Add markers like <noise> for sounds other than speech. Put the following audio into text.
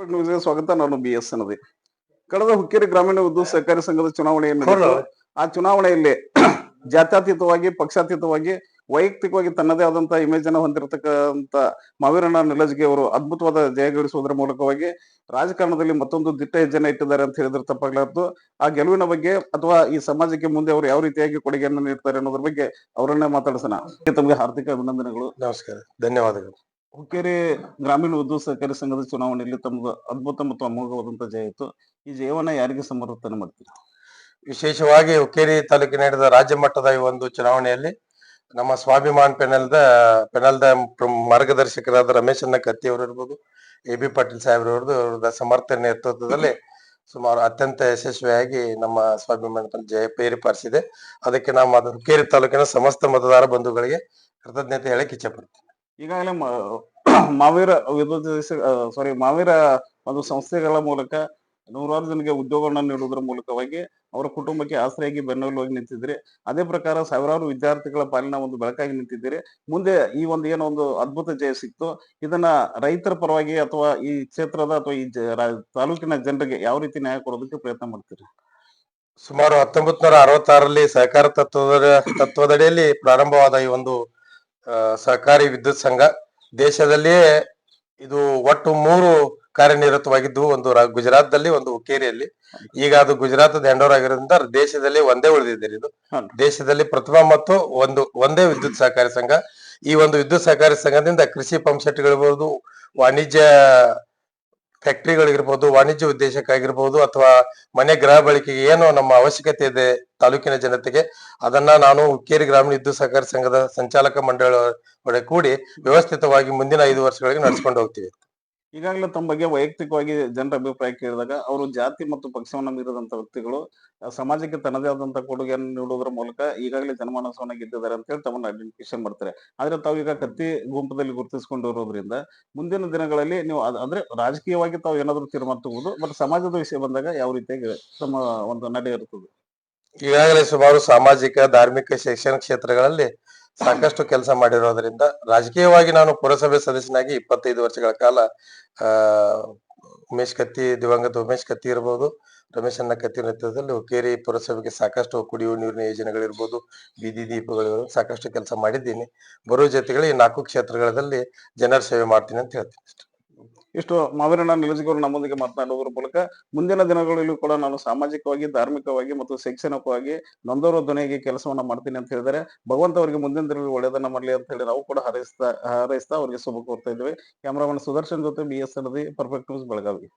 ನ್ಯೂಸ್ಗೆ ಸ್ವಾಗತ ನಾನು ಬಿ ಎಸ್ ಅನ್ನದಿ ಕಳೆದ ಹುಕ್ಕೇರಿ ಗ್ರಾಮೀಣ ಉದ್ಯೋಗ ಸಹಕಾರಿ ಸಂಘದ ಚುನಾವಣೆ ನಡೆಯಿತು, ಆ ಚುನಾವಣೆಯಲ್ಲಿ <clears throat> ಜಾತ್ಯತೀತವಾಗಿ ಪಕ್ಷಾತೀತವಾಗಿ ವೈಯಕ್ತಿಕವಾಗಿ ತನ್ನದೇ ಆದಂತಹ ಇಮೇಜ್ ಅನ್ನು ಹೊಂದಿರತಕ್ಕಂತ ಮಾವೀರಣ್ಣ ನಿಲಜ್ಗೆ ಅವರು ಅದ್ಭುತವಾದ ಜಯ ಗಳಿಸುವುದರ ಮೂಲಕವಾಗಿ ರಾಜಕಾರಣದಲ್ಲಿ ಮತ್ತೊಂದು ದಿಟ್ಟ ಹೆಜ್ಜೆನ ಇಟ್ಟಿದ್ದಾರೆ ಅಂತ ಹೇಳಿದ್ರೆ ತಪ್ಪಾಗಲಾರದು. ಆ ಗೆಲುವಿನ ಬಗ್ಗೆ ಅಥವಾ ಈ ಸಮಾಜಕ್ಕೆ ಮುಂದೆ ಅವರು ಯಾವ ರೀತಿಯಾಗಿ ಕೊಡುಗೆಯನ್ನು ನೀಡ್ತಾರೆ ಅನ್ನೋದ್ರ ಬಗ್ಗೆ ಅವರನ್ನೇ ಮಾತಾಡಿಸೋಣ. ತಮಗೆ ಹಾರ್ದಿಕ ಅಭಿನಂದನೆಗಳು. ನಮಸ್ಕಾರ. ಧನ್ಯವಾದಗಳು. ಹುಕ್ಕೇರಿ ಗ್ರಾಮೀಣ ಉದ್ಯೋಗ ಸಹಕಾರಿ ಸಂಘದ ಚುನಾವಣೆಯಲ್ಲಿ ತಮ್ಮದು ಅದ್ಭುತ ಮತ್ತು ಅಮೋಘವಾದಂತ ಜಯ ಇತ್ತು. ಈ ಜಯವನ್ನ ಯಾರಿಗೆ ಸಮರ್ಥನೆ ಮಾಡ್ತೀರಿ? ವಿಶೇಷವಾಗಿ ಹುಕ್ಕೇರಿ ತಾಲೂಕಿನ ನಡೆದ ರಾಜ್ಯ ಮಟ್ಟದ ಈ ಒಂದು ಚುನಾವಣೆಯಲ್ಲಿ ನಮ್ಮ ಸ್ವಾಭಿಮಾನ್ ಪೆನಲ್ದ ಪೆನಲ್ದ ಮಾರ್ಗದರ್ಶಕರಾದ ರಮೇಶ್ ಅನ್ನ ಕತ್ತಿ ಅವರು ಇರ್ಬೋದು, ಎ ಬಿ ಪಾಟೀಲ್ ಸಾಹೇಬ್ರವ್ರದ್ದು ಅವ್ರದ ಸಮರ್ಥ ನೇತೃತ್ವದಲ್ಲಿ ಸುಮಾರು ಅತ್ಯಂತ ಯಶಸ್ವಿಯಾಗಿ ನಮ್ಮ ಸ್ವಾಭಿಮಾನ ಜಯ ಪೇರಿಪಾರಿಸಿದೆ ಅದಕ್ಕೆ ನಾವು ಹುಕ್ಕೇರಿ ತಾಲೂಕಿನ ಸಮಸ್ತ ಮತದಾರ ಬಂಧುಗಳಿಗೆ ಕೃತಜ್ಞತೆ ಹೇಳಕ್ಕೆ ಇಚ್ಛೆ ಪಡ್ತೀನಿ. ಈಗಾಗಲೇ <clears throat> ಮಾವೀರ ವಿದ್ಯುತ್ ಸಾರಿ ಮಾವೀರ ಒಂದು ಸಂಸ್ಥೆಗಳ ಮೂಲಕ ನೂರಾರು ಜನಕ್ಕೆ ಉದ್ಯೋಗವನ್ನು ನೀಡುವುದರ ಮೂಲಕವಾಗಿ ಅವರ ಕುಟುಂಬಕ್ಕೆ ಆಸರೆಯಾಗಿ ಬೆನ್ನೆಲುವಾಗಿ ನಿಂತಿದ್ದೀರಿ. ಅದೇ ಪ್ರಕಾರ ಸಾವಿರಾರು ವಿದ್ಯಾರ್ಥಿಗಳ ಪಾಲಿನ ಒಂದು ಬೆಳಕಾಗಿ ನಿಂತಿದ್ದೀರಿ. ಮುಂದೆ ಈ ಒಂದು ಏನೋ ಒಂದು ಅದ್ಭುತ ಜಯ ಸಿಕ್ತು. ಇದನ್ನ ರೈತರ ಪರವಾಗಿ ಅಥವಾ ಈ ಕ್ಷೇತ್ರದ ಅಥವಾ ಈ ತಾಲೂಕಿನ ಜನರಿಗೆ ಯಾವ ರೀತಿ ನ್ಯಾಯ ಕೊಡೋದಕ್ಕೆ ಪ್ರಯತ್ನ ಮಾಡ್ತೀರಿ? ಸುಮಾರು ಹತ್ತೊಂಬತ್ ನೂರ ಅರವತ್ತಾರರಲ್ಲಿ ಸಹಕಾರ ತತ್ವದ, ತತ್ವದಡಿಯಲ್ಲಿ ಪ್ರಾರಂಭವಾದ ಈ ಒಂದು ಸಹಕಾರಿ ವಿದ್ಯುತ್ ಸಂಘ ದೇಶದಲ್ಲಿಯೇ ಇದು ಒಟ್ಟು ಮೂರು ಕಾರ್ಯನಿರತವಾಗಿದ್ದು ಒಂದು ಗುಜರಾತ್ ದಲ್ಲಿ ಒಂದು ಹುಕ್ಕೇರಿಯಲ್ಲಿ. ಈಗ ಅದು ಗುಜರಾತ್ ಹ್ಯಾಂಡ್ ಆಗಿರೋದ್ರಿಂದ ದೇಶದಲ್ಲಿ ಒಂದೇ ಉಳಿದಿದೆ ಇದು. ದೇಶದಲ್ಲಿ ಪ್ರಥಮ ಮತ್ತು ಒಂದು ಒಂದೇ ವಿದ್ಯುತ್ ಸಹಕಾರಿ ಸಂಘ. ಈ ಒಂದು ವಿದ್ಯುತ್ ಸಹಕಾರಿ ಸಂಘದಿಂದ ಕೃಷಿ ಪಂಪ್ ಸೆಟ್ಗಳಿರ್ಬೋದು ವಾಣಿಜ್ಯ ಫ್ಯಾಕ್ಟರಿಗಳಿರ್ಬೋದು ವಾಣಿಜ್ಯ ಉದ್ದೇಶಕ್ಕಾಗಿರ್ಬೋದು ಅಥವಾ ಮನೆ ಗೃಹ ಬಳಕೆಗೆ ಏನು ನಮ್ಮ ಅವಶ್ಯಕತೆ ಇದೆ ತಾಲೂಕಿನ ಜನತೆಗೆ ಅದನ್ನ ನಾನು ಹುಕ್ಕೇರಿ ಗ್ರಾಮೀಣ ವಿದ್ಯುತ್ ಸಹಕಾರ ಸಂಘದ ಸಂಚಾಲಕ ಮಂಡಳಿ ಕೂಡಿ ವ್ಯವಸ್ಥಿತವಾಗಿ ಮುಂದಿನ ಐದು ವರ್ಷಗಳಿಗೆ ನಡೆಸಿಕೊಂಡು ಹೋಗ್ತೀವಿ. ಈಗಾಗಲೇ ತಮ್ಮ ಬಗ್ಗೆ ವೈಯಕ್ತಿಕವಾಗಿ ಜನರ ಅಭಿಪ್ರಾಯ ಕೇಳಿದಾಗ ಅವರು ಜಾತಿ ಮತ್ತು ಪಕ್ಷವನ್ನು ಮೀರಿದಂತ ವ್ಯಕ್ತಿಗಳು ಸಮಾಜಕ್ಕೆ ತನ್ನದೇ ಆದಂತ ಕೊಡುಗೆಯನ್ನು ನೀಡುವುದರ ಮೂಲಕ ಈಗಾಗಲೇ ಜನಮಾನಸವನ್ನ ಗೆದ್ದಿದ್ದಾರೆ ಅಂತ ಹೇಳಿ ತಮ್ಮನ್ನು ಐಡೆಂಟಿಫಿಕೇಶನ್ ಮಾಡ್ತಾರೆ. ಆದ್ರೆ ತಾವು ಈಗ ಕತ್ತಿ ಗುಂಪದಲ್ಲಿ ಗುರುತಿಸಿಕೊಂಡಿರೋದ್ರಿಂದ ಮುಂದಿನ ದಿನಗಳಲ್ಲಿ ನೀವು ಅದ್- ಅಂದ್ರೆ ರಾಜಕೀಯವಾಗಿ ತಾವು ಏನಾದರೂ ತೀರ್ಮಾನ ತಗೋದು ಬಟ್ ಸಮಾಜದ ವಿಷಯ ಬಂದಾಗ ಯಾವ ರೀತಿಯಾಗಿ ತಮ್ಮ ಒಂದು ನಡೆ ಇರ್ತದೆ ಈಗಾಗಲೇ ಸುಮಾರು ಸಾಮಾಜಿಕ, ಧಾರ್ಮಿಕ, ಶೈಕ್ಷಣಿಕ ಕ್ಷೇತ್ರಗಳಲ್ಲಿ ಸಾಕಷ್ಟು ಕೆಲಸ ಮಾಡಿರೋದ್ರಿಂದ ರಾಜಕೀಯವಾಗಿ ನಾನು ಪುರಸಭೆ ಸದಸ್ಯನಾಗಿ ಇಪ್ಪತ್ತೈದು ವರ್ಷಗಳ ಕಾಲ ಉಮೇಶ್ ಕತ್ತಿ, ದಿವಂಗತ ಉಮೇಶ್ ಕತ್ತಿ ಇರ್ಬೋದು, ರಮೇಶ್ ಅನ್ನ ಕತ್ತಿ ನೇತೃತ್ವದಲ್ಲಿ ಹುಕ್ಕೇರಿ ಪುರಸಭೆಗೆ ಸಾಕಷ್ಟು ಕುಡಿಯುವ ನೀರಿನ ಯೋಜನೆಗಳಿರ್ಬೋದು, ಬೀದಿ ದೀಪಗಳು ಸಾಕಷ್ಟು ಕೆಲಸ ಮಾಡಿದ್ದೀನಿ ಜೊತೆಗಳು ಈ ನಾಲ್ಕು ಕ್ಷೇತ್ರಗಳಲ್ಲಿ ಜನರ ಸೇವೆ ಮಾಡ್ತೀನಿ ಅಂತ ಹೇಳ್ತೀನಿ. ಇಷ್ಟು ಮಾವೀರಣ್ಣ ನಿಲಜಿಗವರು ನಮ್ಮೊಂದಿಗೆ ಮಾತನಾಡುವುದರ ಮೂಲಕ ಮುಂದಿನ ದಿನಗಳಲ್ಲೂ ಕೂಡ ನಾನು ಸಾಮಾಜಿಕವಾಗಿ, ಧಾರ್ಮಿಕವಾಗಿ ಮತ್ತು ಶೈಕ್ಷಣಿಕವಾಗಿ ನೊಂದವರ ಧ್ವನಿಗೆ ಕೆಲಸವನ್ನ ಮಾಡ್ತೀನಿ ಅಂತ ಹೇಳಿದರೆ ಭಗವಂತ ಅವರಿಗೆ ಮುಂದಿನ ದಿನಗಳಲ್ಲಿ ಒಳ್ಳೆಯದನ್ನ ಮಾಡಲಿ ಅಂತ ಹೇಳಿ ನಾವು ಕೂಡ ಹಾರೈಸ್ತಾ ಹಾರೈಸ್ತಾ ಅವರಿಗೆ ಶುಭ ಕೋರ್ತಾ ಇದ್ದೇವೆ. ಕ್ಯಾಮರಾಮನ್ ಸುದರ್ಶನ್ ಜೊತೆ B S perfect news Belagavi.